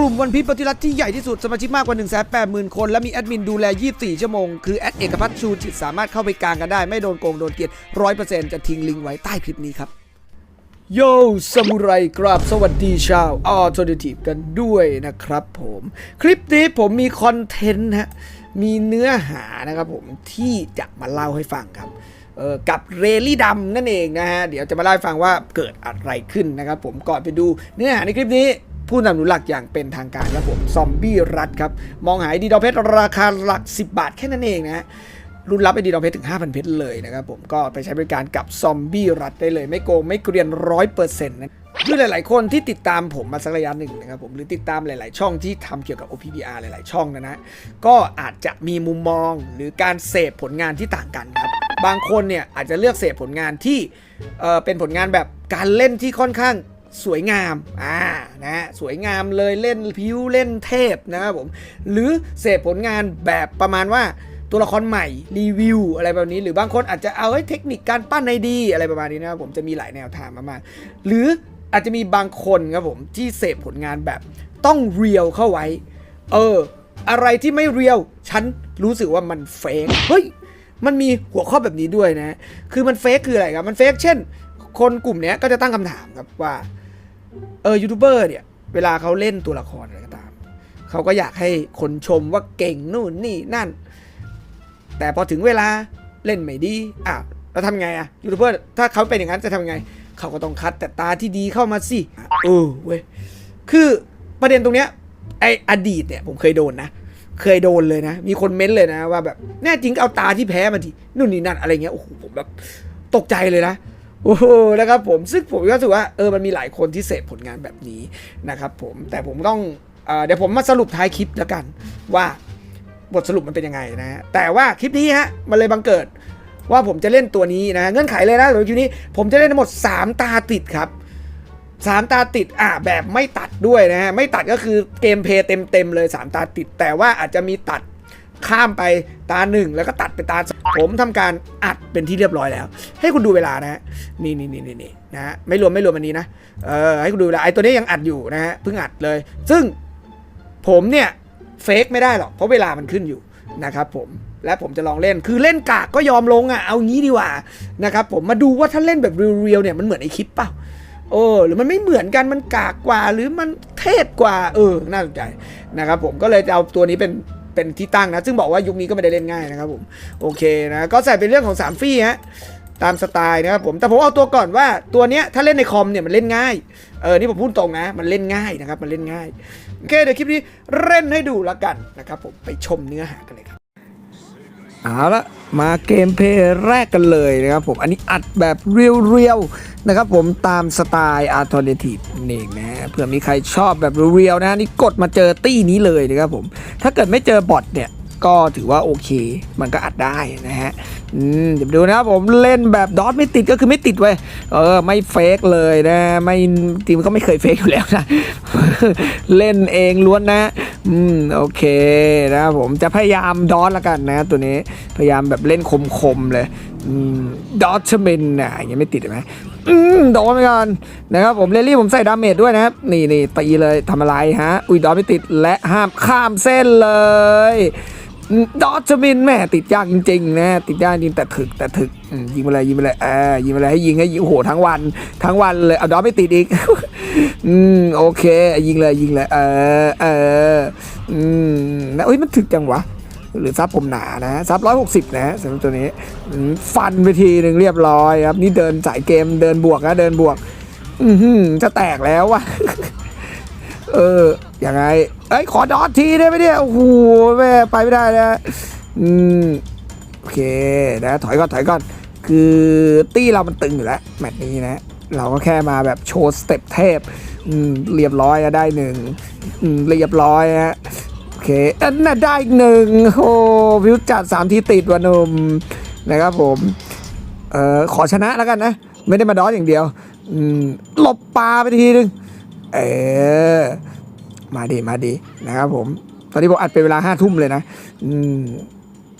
กลุ่มวันพีปฏิรัติที่ใหญ่ที่สุดสมาชิกมากกว่า 1 8 0 0 0 0 คน และมีแอดมินดูแล 24 ชั่วโมง คือแอดเอกพัฒน์ชูจิตสามารถเข้าไปกลางกันได้ ไม่โดนโกงโดนเกลียด100%จะทิ้งลิงก์ไว้ใต้คลิปนี้ครับ โยสมุไรกราบสวัสดีชาวออโตเดทีฟกันด้วยนะครับผม คลิปนี้ผมมีคอนเทนต์ฮะมีเนื้อหานะครับผมที่จะมาเล่าให้ฟังครับเออกับเรลลี่ดำนั่นเองนะฮะ เดี๋ยวจะมาเล่าให้ฟังว่าเกิดอะไรขึ้นนะครับผมก่อนไปดูเนื้อหาในคลิปนี้ ผู้นำหนุนหลักอย่างเป็นทางการครับผมซอมบี้รัดครับ มองหายดีดอเพชรราคาหลัก 10 บาทแค่นั้นเองนะฮะรุ่นรับไอดีดอเพชรถึง 5,000 เพชรเลยนะครับผมก็ไปใช้บริการกับซอมบี้รัดได้เลย ไม่โกงไม่เกรียนร้อยเปอร์เซ็นต์นะด้วยหลาย ๆ คนที่ติดตามผมมาสักระยะหนึ่งนะครับผมหรือติดตามหลาย ๆ ช่องที่ทำเกี่ยวกับ OPBR หลาย ๆ ช่องนะนะก็อาจจะมีมุมมองหรือการเสพผลงานที่ต่างกันครับบางคนเนี่ยอาจจะเลือกเสพผลงานที่เเป็นผลงานแบบการเล่นที่ค่อนข้างสวยงามอ่า นะสวยงามเลยเล่นพิ้วเล่นเทพนะครับผม หรือเสพผลงานแบบประมาณว่าตัวละครใหม่รีวิวอะไรแบบนี้ หรือบางคนอาจจะเอาเทคนิคการปั้นในดีอะไรประมาณนี้นะครับผมจะมีหลายแนวทางมากๆหรืออาจจะมีบางคนครับผมที่เสพผลงานแบบต้องเรียวเข้าไว้ เออ อะไรที่ไม่เรียว ฉันรู้สึกว่ามันเฟกเฮ้ยมันมีหัวข้อแบบนี้ด้วยนะ คือมันเฟกคืออะไรครับ มันเฟกเช่น คนกลุ่มนี้ก็จะตั้งคำถามครับว่า เออยูทูบเบอร์เนี่ย เวลาเขาเล่นตัวละครอะไรก็ตาม เขาก็อยากให้คนชมว่าเก่งนู่นนี่นั่น แต่พอถึงเวลาเล่นไม่ดีอะแล้วทำไงอะยูทูบเบอร์ถ้าเขาเป็นอย่างนั้นจะทำไง เขาก็ต้องคัดแต่ตาที่ดีเข้ามาสิเออเว้ยคือประเด็นตรงเนี้ยไออดีตเนี่ยผมเคยโดนนะเคยโดนเลยนะ มีคนเม้นเลยนะว่าแบบแน่จริงเอาตาที่แพ้มาทีนู่นนี่นั่นอะไรเงี้ยโอ้โหผมแบบตกใจเลยนะ โอ้โหนะครับผมซึ่งผมก็รู้สึกว่าเออมันมีหลายคนที่เสพผลงานแบบนี้นะครับผมแต่ผมต้องเออเดี๋ยวผมมาสรุปท้ายคลิปแล้วกันว่าบทสรุปมันเป็นยังไงนะฮะแต่ว่าคลิปนี้ฮะมันเลยบังเกิดว่าผมจะเล่นตัวนี้นะ เงื่อนไขเลยนะสำหรับคลิปนี้ผมจะเล่นทั้งหมด 3 ตาติดครับสามตาติดอะแบบไม่ตัดด้วยนะฮะไม่ตัดก็คือเกมเพย์เต็มๆเลย 3 ตาติด แต่ว่าอาจจะมีตัด ข้ามไปตาหนึ่งแล้วก็ตัดไปตาสองผมทำการอัดเป็นที่เรียบร้อยแล้ว ให้คุณดูเวลานะฮะนี่นี่นี่นี่นะฮะไม่รวมไม่รวมอันนี้นะเออให้คุณดูเวลาไอ้ตัวนี้ยังอัดอยู่นะฮะเพิ่งอัดเลย ซึ่งผมเนี่ยเฟกไม่ได้หรอกเพราะเวลามันขึ้นอยู่นะครับผมและผมจะลองเล่นคือเล่นกากก็ยอมลงอะเอางี้ดีกว่านะครับผมมาดูว่าถ้าเล่นแบบเรียวๆเนี่ยมันเหมือนไอคลิปเปล่าโอ้หรือมันไม่เหมือนกันมันกากกว่าหรือมันเทพกว่าเออน่าสนใจนะครับผมก็เลยจะเอาตัวนี้เป็น เป็นที่ตั้งนะ ซึ่งบอกว่ายุคนี้ก็ไม่ได้เล่นง่ายนะครับผมโอเคนะก็ใส่เป็นเรื่องของ3ฟี่ฮะตามสไตล์นะครับผมแต่ผมเอาตัวก่อนว่าตัวเนี้ยถ้าเล่นในคอมเนี่ยมันเล่นง่ายเออนี่ผมพูดตรงนะ มันเล่นง่ายนะครับมันเล่นง่ายโอเคเดี๋ยวคลิปนี้เล่นให้ดูละกันนะครับผมไปชมเนื้อหากันเลยครับ เอาละมาเกมเพลย์แรกกันเลยนะครับผมอันนี้อัดแบบเรียวๆนะครับผมตามสไตล์อาร์ r n a t i v e นั่นเองนะเพื่อมีใครชอบแบบเรียวๆนะนี่กดมาเจอตี้นี้เลยนะครับผมถ้าเกิดไม่เจอบอทเนี่ยก็ถือว่าโอเค มันก็อัดได้นะฮะ อืมเดี๋ยวดูนะครับผมเล่นแบบดอทไม่ติดก็คือไม่ติดเว้ยเออไม่เฟกเลยนะไม่ทีมก็ไม่เคยเฟกอยู่แล้วนะ เล่นเองล้วนนะ อืมโอเคนะครับผมจะพยายามดอทละกันนะ ตัวนี้พยายามแบบเล่นคมๆเลยอืมดอทเชมินนะยังไม่ติดไหมอืมโดนไปก่อนนะครับผมเรลลี่ผมใส่ดาเมจด้วยนะครับ นี่นี่ตีเลยทำอะไรฮะ อุ้ยดอทไม่ติดและห้ามข้ามเส้นเลย ดอทเชมินแม่ติดยากจริงๆนะติดยากจริงแต่ถึกแต่ถึกยิงไปเลยยิงไปเลยเออยิงไปเลยให้ยิงให้ยิงโหทั้งวัน ทั้งวันเลยเอาดอไม่ติดอีก อืมโอเค ยิงเลยยิงเลย เออเอออืมนะเอ้ยมันถึกจังวะหรือซับผมหนานะซับร้อยหกสิบนะสำหรับตัวนี้ฟันไปทีหนึ่งเรียบร้อยครับ นี่เดินสายเกมเดินบวกนะเดินบวก อือหือจะแตกแล้ววะ เออยังไงเอ้ยขอดอททีได้ไหมเนี่ยโอ้โหแม่ไปไม่ได้นะอืมโอเคนะถอยก่อนถอยก่อนคือตี้เรามันตึงอยู่แล้วแมตช์นี้นะ เราก็แค่มาแบบโชว์สเต็ปเทพอืมเรียบร้อยอะได้หนึ่งอืมเรียบร้อยฮะโอเคอันน่ะได้อีกหนึ่งโอ้วิวจัดสามทีติดวันนมนะครับผมเอ่อขอชนะแล้วกันนะ ไม่ได้มาดอสอย่างเดียวอืมหลบปลาไปทีนึง เออ มาดีมาดีนะครับผม ตอนนี้ผมอัดเป็นเวลาห้าทุ่มเลยนะอืม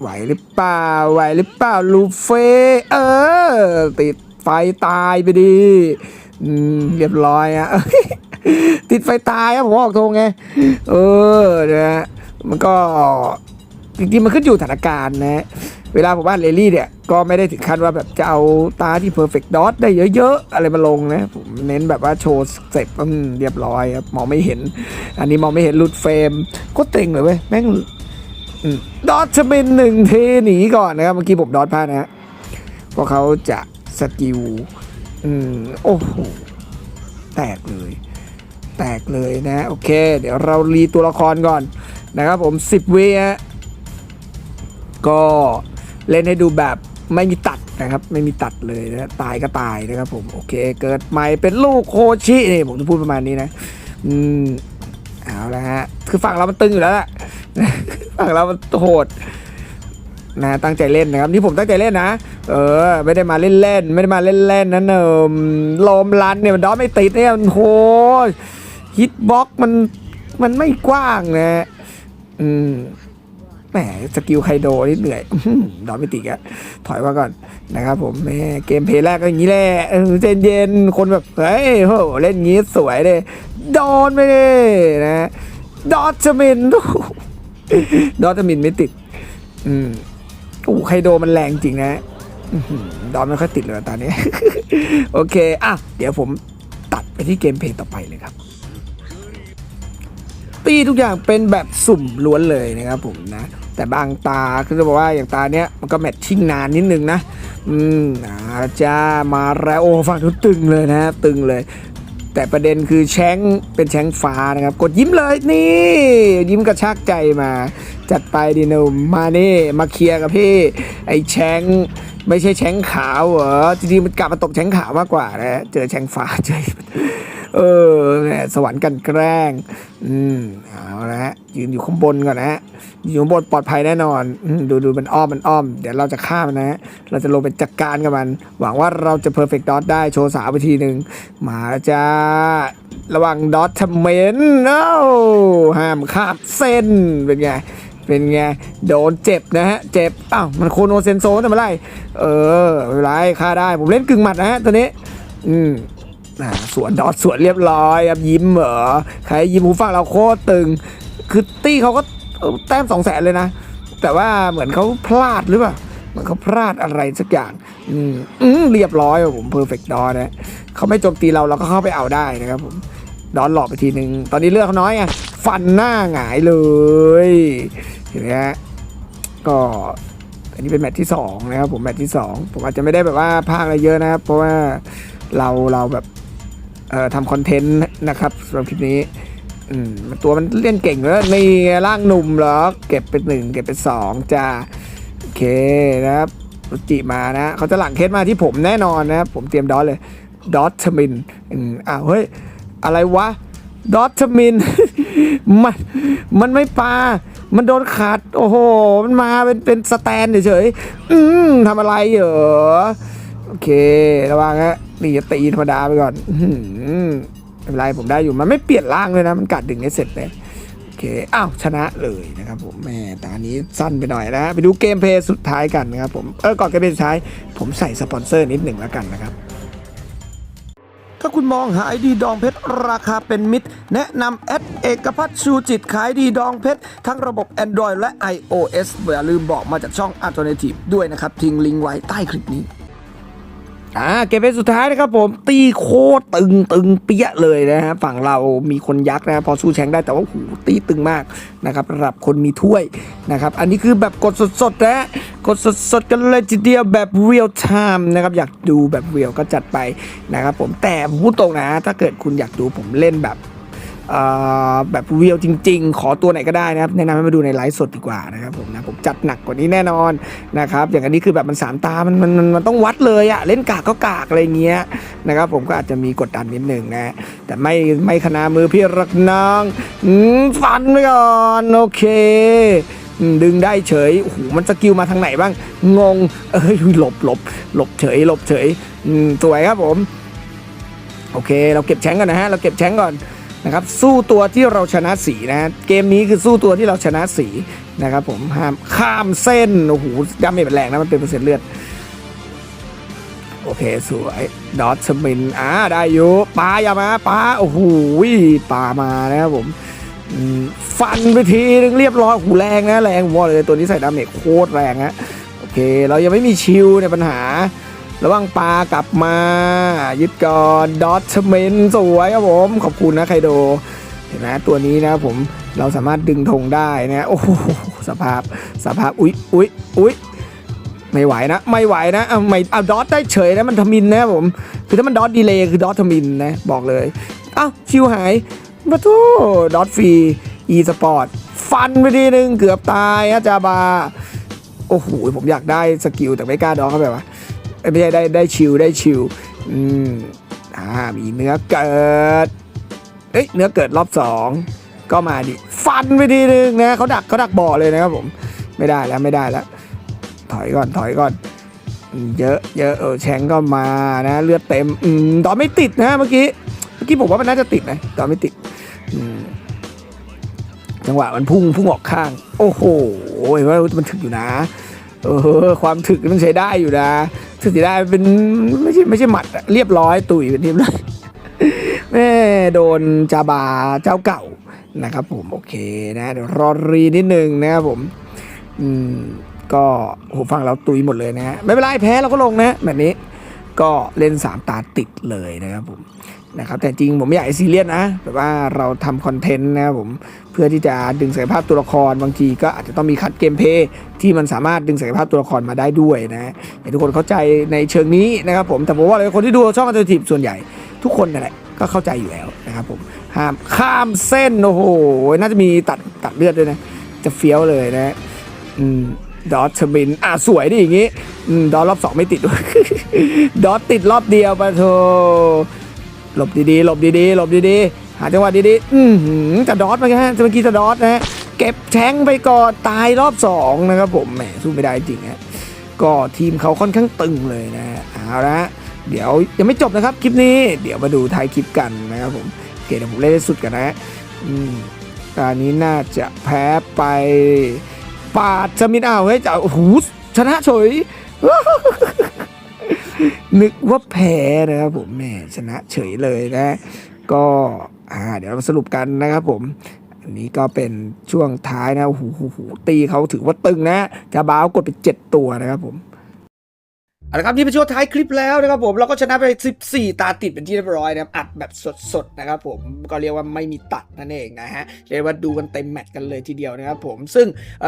ไหวหรือเปล่าไหวหรือเปล่าลูเฟ่เออ ติดไฟตายไปดีอืมเรียบร้อยอะติดไฟตายครับผมออกโทงไง เออนะฮะมันก็จริงๆมันขึ้นอยู่สถานการณ์นะ เวลาผมว่าเลลี่เนี่ย ก็ไม่ได้ถึงขั้นว่าแบบจะเอาตาที่ perfect dot ได้เยอะๆ อะไรมาลงนะ ผมเน้นแบบว่าโชว์เสร็จเรียบร้อยครับมองไม่เห็น อันนี้มองไม่เห็นหลุดเฟรมก็เต็งเลยเว้ย แม่งดอทจะเป็นหนึ่งเทหนีก่อนนะครับ เมื่อกี้ผมดอทพลาดนะฮะเพราะเขาจะสกิลอืมโอ้โหแตกเลย แตกเลยนะ โอเค เดี๋ยวเรารีตัวละครก่อนนะครับผม 10วิฮะก็ เล่นให้ดูแบบไม่มีตัดนะครับไม่มีตัดเลยนะตายก็ตายนะครับผมโอเค เกิดใหม่เป็นลูกโคชินี่ผมจะพูดประมาณนี้นะอืมเอาละฮะคือฝั่งเรามันตึงอยู่แล้วล่ะฝั่งเรามันโหดนะตั้งใจเล่นนะครับนี่ผมตั้งใจเล่นนะ เออ ไม่ได้มาเล่นๆไม่ได้มาเล่นๆนนะเนิมลมรันเนี่ยมันดอไม่ติดเนี่ยมันโหฮิตบ็อกมันมันไม่กว้างนะอืม แหมสกิลไคโดนี่เหนื่อยดอไม่ติดอะถอยมาก่อนนะครับผมแม่เกมเพลย์แรกก็อย่างนี้แหละเออใจเย็นคนแบบเฮ้ยโหเล่นงี้สวยเลยโดนไปเลยนะดอจมินดอจมินไม่ติด อืมโอ้ไคโดมันแรงจริงนะดอนไม่ค่อยติดเลยตอนนี้ โอเค อะ เดี๋ยวผมตัดไปที่เกมเพลย์ต่อไปเลยครับ ตีทุกอย่างเป็นแบบสุ่มล้วนเลยนะครับผมนะ แต่บางตาก็จะบอกว่าอย่างตาเนี้ยมันก็แมทชิ่งนานนิดนึงนะ อืมอาจะมาแล้วโอ้ฝั่งทุกตึงเลยนะตึงเลย แต่ประเด็นคือแชงเป็นแชงฟ้านะครับ กดยิ้มเลยนี่ ยิ้มกระชากใจมา จัดไปดิหนมมานี่มาเคลียร์กับพี่ ไอ้แชง ไม่ใช่แชงขาวเหรอจริงๆมันกลับมาตกแชงขาวมากกว่านะเจอแชงฟ้าเจอเออแหมสวรรค์กันแกล้ง อืมเอาละฮะยืนอยู่ข้างบนก่อนนะฮะอยู่ข้างบนปลอดภัยแน่นอนอดูดูมันอ้อมมันอ้อม เดี๋ยวเราจะฆ่ามันนะฮะเราจะลงไปจัดการกับมัน หวังว่าเราจะ perfect dot ได้โชว์สาวไปทีหนึ่งมาจ้าระวังดอททเมนเอ้าห้ามข้ามเส้นเป็นไง เป็นไงโดนเจ็บนะฮะเจ็บอ้าวมันโคโนเซนโซแต่เมื่อไรเออไม่ไรฆ่าได้ผมเล่นกึ่งหมัดนะฮะตัวนี้ อืมสวนดอทสวนเรียบร้อยครับยิ้มเหรอใครยิ้มหูฟังเราโคตรตึง คือตี้เขาก็เออแต้มสองแสนเลยนะ แต่ว่าเหมือนเขาพลาดหรือเปล่าเหมือนเขาพลาดอะไรสักอย่างอืมอมเรียบร้อยผมเพอร์เฟกต์ดอนะเขาไม่โจมตีเราเราก็เข้าไปเอาได้นะครับผมดอนหลอกไปทีหนึ่งตอนนี้เลือดเขาน้อยไง ฟันหน้าหงายเลยเห็นไหมฮะก็อันนี้เป็นแมตช์ที่สองนะครับผมแมตช์ที่สองผมอาจจะไม่ได้แบบว่าพากอะไรเยอะนะครับ เพราะว่าเราเราแบบเอ่อทำคอนเทนต์นะครับสำหรับคลิปนี้อืมตัวมันเล่นเก่งแล้วนี่ร่างหนุ่มเหรอเก็บเป็นหนึ่งเก็บเป็นสองจ้าโอเคนะครับรุจิมานะเขาจะหลังเคสมาที่ผมแน่นอนนะครับผมเตรียมดอทเลยดอททมินอืมอ้าวเฮ้ยอะไรวะ ดอทมินมันมันไม่ปลา มันโดนขาด โอ้โห มันมาเป็นเป็นสแตนเฉยๆอืมทำอะไรเหรอ โอเค ระวังฮะนี่จะตีธรรมดาไปก่อนอื้อหือไม่เป็นไรผมได้อยู่ มันไม่เปลี่ยนร่างเลยนะ มันกัดดึงให้เสร็จเลยโอเค อ้าว ชนะเลยนะครับผมแม่แต่อันนี้สั้นไปหน่อยนะไปดูเกมเพลย์สุดท้ายกันนะครับผม เออ ก่อนเกมเพลย์สุดท้าย ผมใส่สปอนเซอร์นิดหนึ่งแล้วกันนะครับ ถ้าคุณมองหาไอดีดองเพชรราคาเป็นมิตร แนะนำแอดเอกพัฒน์ชูจิตขายดีดองเพชร ทั้งระบบ Android และ iOS อย่าลืมบอกมาจากช่อง Alternative ด้วยนะครับ ทิ้งลิงก์ไว้ใต้คลิปนี้ อ่าเกมเป็นสุดท้ายนะครับผมตีโคตรตึงตึงเปี้ยเลยนะฮะฝั่งเรามีคนยักษ์นะพอสู้แชงได้แต่ว่าหูตีตึงมากนะครับระดับคนมีถ้วยนะครับอันนี้คือแบบกดสดๆนะกดสดๆกันเลยทีเดียวแบบเรียลไทม์นะครับอยากดูแบบเรียลก็จัดไปนะครับผมแต่ผมพูดตรงนะ ถ้าเกิดคุณอยากดูผมเล่นแบบ แบบเรียลจริง ๆ ขอตัวไหนก็ได้นะครับแนะนำให้มาดูในไลฟ์สดดีกว่านะครับผมนะผมจัดหนักกว่านี้แน่นอนนะครับอย่างอันนี้คือแบบมันสามตามันมันมันมันต้องวัดเลยอะเล่นกากก็กากอะไรเงี้ยนะครับผมก็อาจจะมีกดดันนิดหนึ่งนะแต่ไม่ไม่ขนามือพี่รักน้องฟันไปก่อนโอเคดึงได้เฉยโอ้โหมันสกิลมาทางไหนบ้าง งง เอ้ยหลบหลบหลบเฉยหลบเฉยสวยครับผม โอเค เราเก็บแชงก่อนนะฮะ เราเก็บแชงก่อน นะครับสู้ตัวที่เราชนะสีนะเกมนี้คือสู้ตัวที่เราชนะสีนะครับผมห้ามข้ามเส้นโอ้โหดาเมจมันแรงนะมันเป็นเปอร์เซ็นต์เลือดโอเคสวยดอทสมินอ่าได้อยู่ปลาอย่ามาปลาโอ้โหปลามานะครับผมฟันไปทีนึงเรียบร้อยหูแรงนะแรงวอลเลยตัวนี้ใส่ดาเมจโคตรแรงฮะโอเค เรายังไม่มีชิลในปัญหา ระวังปลากลับมา ยึดก่อนดอทสมินสวยครับผม ขอบคุณนะไคโด เห็นไหมตัวนี้นะผมเราสามารถดึงธงได้นะโอ้โหสภาพสภาพ อุ๊ยอุ๊ยอุ๊ยไม่ไหวนะ ไม่ไหวนะเอาไม่เอาดอทได้เฉยนะมันทมินนะผม คือถ้ามันดอทดีเลย์คือดอททมินนะ บอกเลยเอ้าชิวหายมาทูดอทฟรีอีสปอร์ตฟันไปทีนึงเกือบตายอาจาบา โอ้โหผมอยากได้สกิลแต่ไม่กล้าดองเข้าไปวะเอ้ย ไม่ใช่ได้ได้ชิวได้ชิวอืมอ่ามีเนื้อเกิดเอ้ยเนื้อเกิดรอบสองก็มาดิฟันไปทีนึงนะเขาดักเขาดักบ่อเลยนะครับผมไม่ได้แล้วไม่ได้แล้ว ถอยก่อนถอยก่อน เยอะเยอะเออแชงก็มานะ เลือดเต็มอืมตอนไม่ติดนะเมื่อกี้เมื่อกี้ผมว่ามันน่าจะติดนะตอนไม่ติดอืมจังหวะมันพุ่งพุ่งออกข้าง โอ้โหว่ามันถึกอยู่นะเออความถึกมันใช้ได้อยู่นะ สุดที่ได้เป็นไม่ใช่ไม่ใช่หมัดเรียบร้อยตุยเป็นทีมเลยแม่โดนจาบาเจ้าเก่านะครับผมโอเคนะเดี๋ยวรอรีนิดนึงนะครับผม อืมก็หูฟังเราตุยหมดเลยนะฮะไม่เป็นไรแพ้เราก็ลงนะแบบนี้ ก็เล่น 3 ตาติดเลยนะครับผมนะครับแต่จริงผมไม่อยากให้ซีเรียสนะแบบว่าเราทำคอนเทนต์นะครับผมเพื่อที่จะดึงศักยภาพตัวละครบางทีก็อาจจะต้องมีคัดเกมเพย์ที่มันสามารถดึงศักยภาพตัวละครมาได้ด้วยนะให้ทุกคนเข้าใจในเชิงนี้นะครับผมแต่ผมว่าคนที่ดูช่องอัลเทอร์ทีฟส่วนใหญ่ทุกคนนั่นแหละก็เข้าใจอยู่แล้วนะครับผมห้ามข้ามเส้นโอ้โหน่าจะมีตัดตัดเลือดด้วยนะจะเฟี้ยวเลยนะอืม ดอทเบิน อะ สวยดิอย่างงี้ดอทรอบสองไม่ติดด้วยดอทติดรอบเดียวปะโทหลบดีๆหลบดีๆหลบดีๆ หาจังหวะดีๆ อือหือจะดอทมาแค่เมื่อกี้จะดอทนะฮะ เก็บแทงไปก่อนตายรอบสองนะครับผมแหมสู้ไม่ได้จริงฮะก็ทีมเขาค่อนข้างตึงเลยนะฮะเอาละเดี๋ยวยังไม่จบนะครับคลิปนี้เดี๋ยวมาดูท้ายคลิปกันนะครับผมเคเดี๋ยวผมเล่นสุดกันนะอืมตอนนี้น่าจะแพ้ไป ปาดจะมินอ้าวเฮ้ยจะโอ้โหชนะเฉย นึกว่าแพ้นะครับผมแหม่ชนะเฉยเลยนะ ก็อ่าเดี๋ยวเรามาสรุปกันนะครับผมอันนี้ก็เป็นช่วงท้ายนะโอ้โหโอ้โหตีเขาถือว่าตึงนะจะบ้าวกดไปเจ็ดตัวนะครับผม เอาละครับนี่เป็นช่วงท้ายคลิปแล้วนะครับผมเราก็ชนะไป 14 ตาติดเป็นที่เรียบร้อยนะครับอัดแบบสดๆนะครับผมก็เรียกว่าไม่มีตัดนั่นเองนะฮะเรียกว่าดูกันเต็มแมตช์กันเลยทีเดียวนะครับผมซึ่ง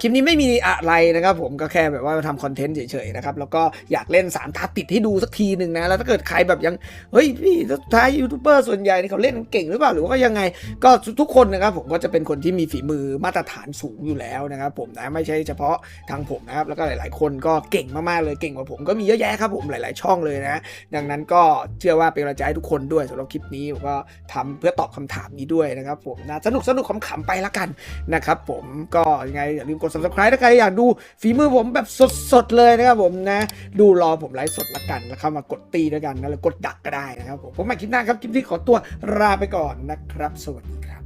คลิปนี้ไม่มีอะไรนะครับผมก็แค่แบบว่ามาทำคอนเทนต์เฉยๆนะครับแล้วก็อยากเล่น 3 ตาติดให้ดูสักทีหนึ่งนะแล้วถ้าเกิดใครแบบยังเฮ้ยพี่สุดท้ายยูทูบเบอร์ส่วนใหญ่นี่เขาเล่นเก่งหรือเปล่าหรือว่ายังไงก็ทุกคนนะครับผมก็จะเป็นคนที่มีฝีมือมาตรฐานสูงอยู่แล้วนะครับผมนะไม่ใช่เฉพาะทางผมนะครับแล้วก็หลาย ๆ คนก็เก่งมากๆเลยเก่งกว่าผมก็มีเยอะแยะครับผมหลาย ๆ ช่องเลยนะ ดังนั้นก็เชื่อว่าเป็นกำลังใจให้ทุกคนด้วยสำหรับคลิปนี้ผมก็ทำเพื่อตอบคำถามนี้ด้วยนะครับผมนะสนุกสนุกขำๆไปละกันนะครับผมก็ยังไงอย่าลืมกด subscribe ถ้าใครอยากดูฝีมือผมแบบสด ๆ เลยนะครับผมนะ ดูรอผมไลฟ์สดละกันแล้วเข้ามากดตีด้วยกันนะหรือกดดักก็ได้นะครับผมผมมาคลิปหน้าครับคลิปนี้ขอตัวลาไปก่อนนะครับ สวัสดีครับ